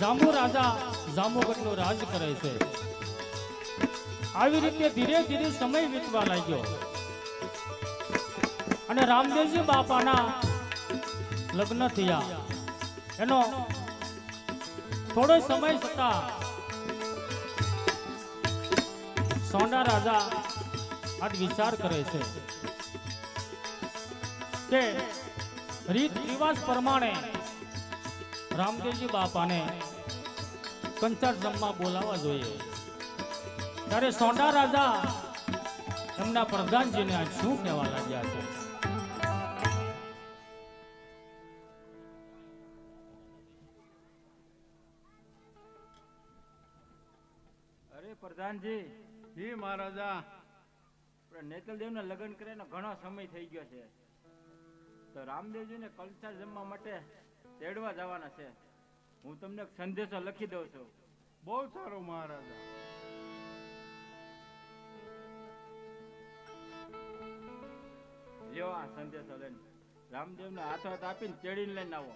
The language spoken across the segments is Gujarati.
જાંબુ રાજા જાંબુગઢનું રાજ કરે છે. આવી રીતે ધીરે ધીરે સમય વીતવા લાગ્યો. અને રામદેવજી બાપાના લગ્ન થયા. એનો થોડો સમય થતા સોના રાજા આજ વિચાર કરે છે કે રીત રિવાજ પ્રમાણે રામદેવજી બાપાને કંચર જમવા બોલાવવા જોઈએ. ત્યારે સોંડા રાજા એમના પ્રધાનજીને આ શું કહેવા લાગ્યા છે? અરે પ્રધાનજી જી મહારાજા. નેતલદેવના લગ્ન કરીને ઘણો સમય થઈ ગયો છે. તો રામદેવજીને કલચા જમવા માટે તેડવા જવાના છે. હું તમને સંદેશો લખી દઉં છું. બહુ સારું મહારાજા. લ્યો આ સંદેશો લઈને. રામદેવને હાથો હાથ આપીને તેડીને લઈને આવો.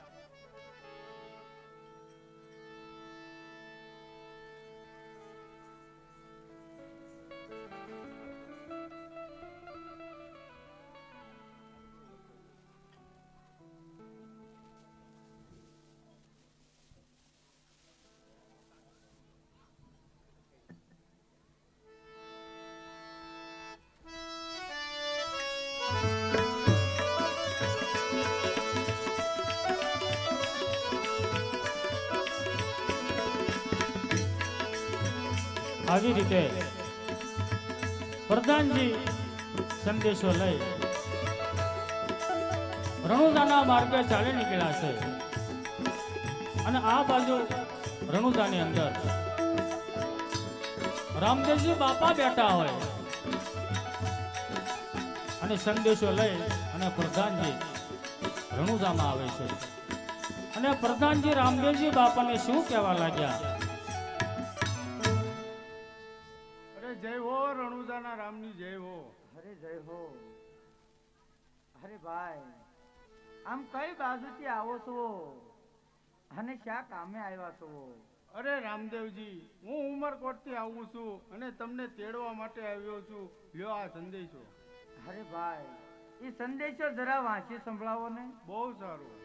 આવી રીતે પ્રધાનજી સંદેશો લઈ રણુદાના માર્ગે ચાલી નીકળ્યા છે. અને આ બાજુ રણુદાની અંદર રામદેવજી બાપા બેઠા હોય અને સંદેશો લઈ અને પ્રધાનજી રણુદામાં આવે છે. અને પ્રધાનજી રામદેવજી બાપાને શું કહેવા લાગ્યા? જય હો. અરે ભાઈ આમ કઈ બાજુથી આવો છો? અને શા કામે આવ્યા છો? અરે રામદેવજી હું ઉમરકોટથી આવું છું અને તમને તેડવા માટે આવ્યો છું. લ્યો આ સંદેશો. અરે ભાઈ એ સંદેશો જરા વાંચી સંભળાવો ને. બહુ સારું.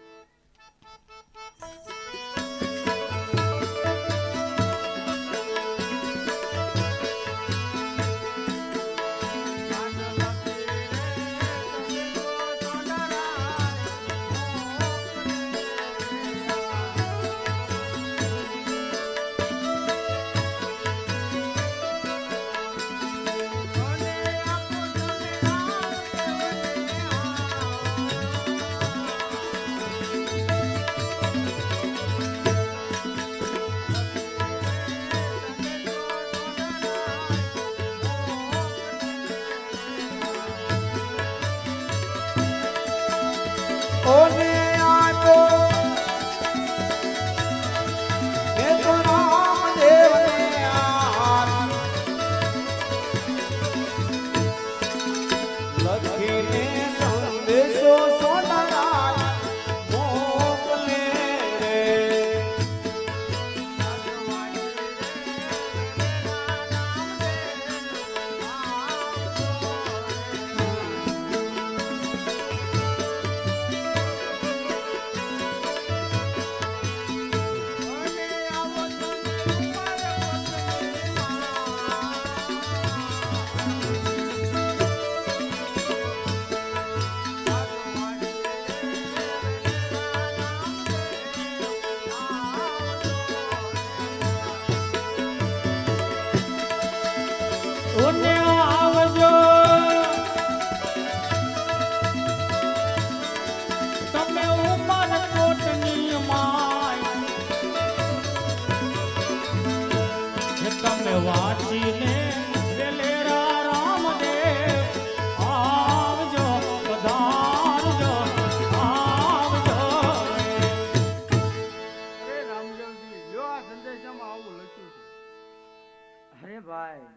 ભાઈ.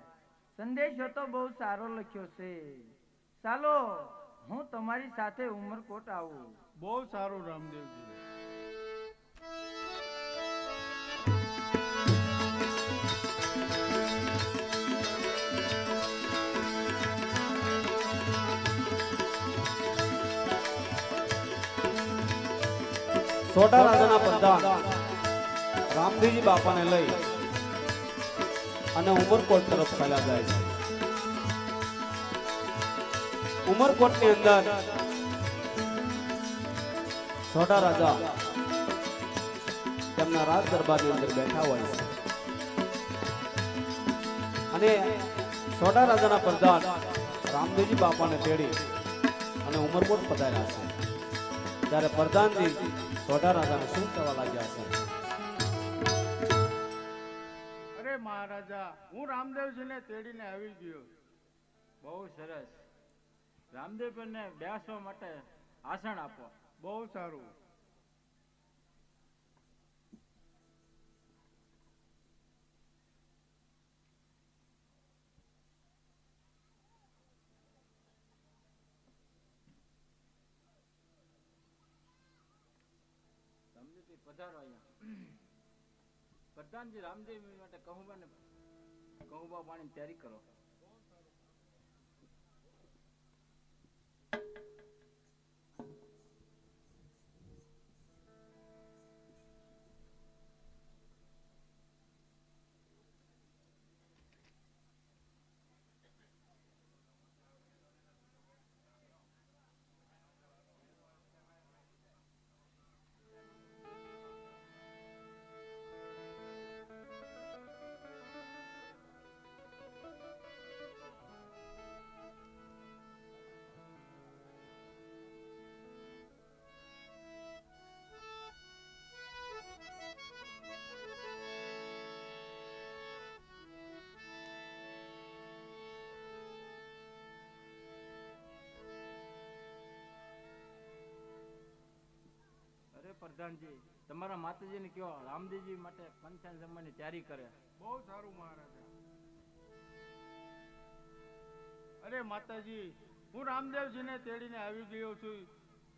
સંદેશો તો બહુ સારો લખ્યો છે. ચાલો હું તમારી સાથે ઉમરકોટ આવું. બહુ સારું રામદેવજી. સોટા રાજાના પ્રધાન રામદેવજી બાપાને લઈ અને ઉમરકોટ તરફ ફેલા જાય છે. ઉમરકોટની અંદર સોટા રાજા તેમના રાજ દરબારની અંદર બેઠા હોય છે. અને સોટા રાજાના પ્રધાન રામદેવજી બાપાને તેડી અને ઉમરકોટ પધાર્યા છે. ત્યારે પ્રધાનજી સોઢા રાજાને શું કહેવા લાગ્યા છે? મહારાજા, હું રામદેવજીને તેડીને આવી ગયો. બહુ સરસ. રામદેવ ને બેસવા માટે આસન આપો. બહુ સારું. પ્રધાનજી રામદેવ માટે કહુંબા ને કહુંબા પાણી તૈયારી કરો પ્રધાનજી તમારા માતાજીને કહો રામદેવજી માટે પંચાયત જમવાની તૈયારી કરે. બહુ સારું મહારાજા. અરે માતાજી હું રામદેવજીને તેડીને આવી ગયો છું.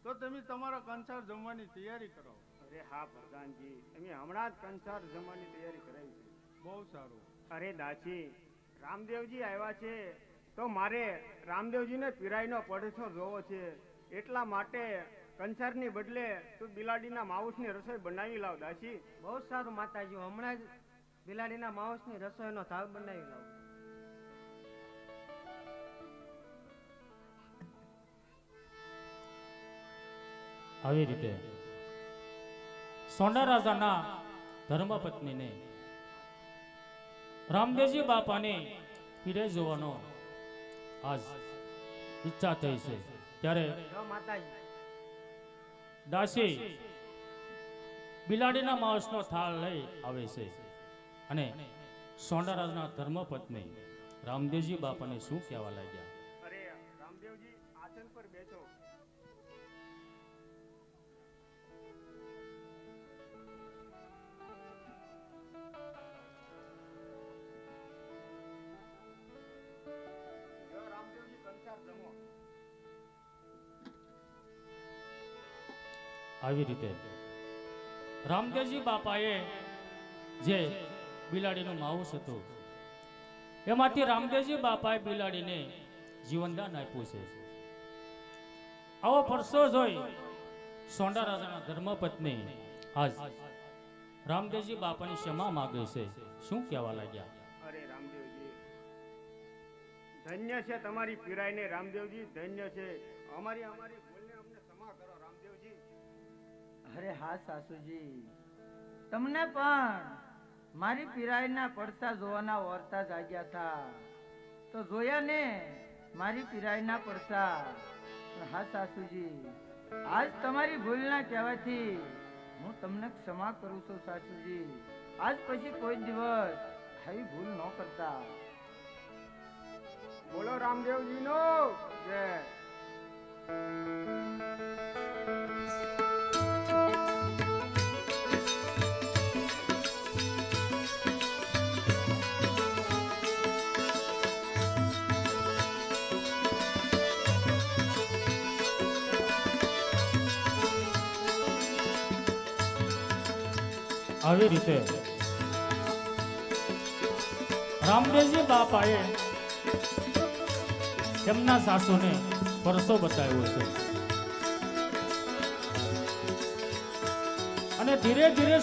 તો તમે તમારા કંસાર જમવાની તૈયારી કરો. અરે હા પ્રધાનજી અમે હમણાં જ કંસાર જમવાની તૈયારી કરાવી છે. બહુ સારું. અરે દાસી રામદેવજી આવ્યા છે તો મારે રામદેવજીને પીરાઈનો પડછો જોવો છે. એટલા માટે કંસારની બદલે તું બિલાડીના માઉસની રસોઈ બનાવી લાવ દાસી. બહુ સારું માતાજી. હમણાં જ બિલાડીના માંસની રસોઈનો થાળ બનાવી લાવ. આવી રીતે સોંડા રાજાના ધર્મપત્નીને રામદેવજી બાપાને પીરે જોવાનો આજ ઈચ્છા થઈ છે. ત્યારે માતાજી. દાસી, બિલાડીના માંસનો થાળ લઈ આવે છે અને સોંડા રાજના ધર્મપત્ની રામદેવજી બાપાને શું કહેવા લાગ્યા? આવી રીતે. રામદેવજી બાપાએ જે બિલાડીનું માઉસ હતું, એમાંથી રામદેવજી બાપાએ બિલાડીને જીવનદાન આપ્યું છે. આવો પરસો જોઈ સોંડા રાજાના ધર્મપત્ની આજ રામદેવજી બાપાની ક્ષમા માગે છે. શું કહેવા લાગ્યા? ધન્ય છે તમારી પીરાઈને રામદેવજી, ધન્ય છે. અમારી અમારી અરે હા સાસુજી. તમને પણ મારી પિરાઈના પડસા જોવાના વર્તા જાગ્યા હતા. તો જોયા ને મારી પિરાઈના પડસા હા સાસુજી, આજ તમારી ભૂલના કહેવાથી હું તમને ક્ષમા કરું છું સાસુજી. આજ પછી કોઈ દિવસ આવી ભૂલ ન કરતા. બોલો રામદેવજીનો. જય. આવી રીતે. રામદેવજી બાપાએ તેમના સાસુને પરસો બતાવ્યો છે. અને ધીરે ધીરે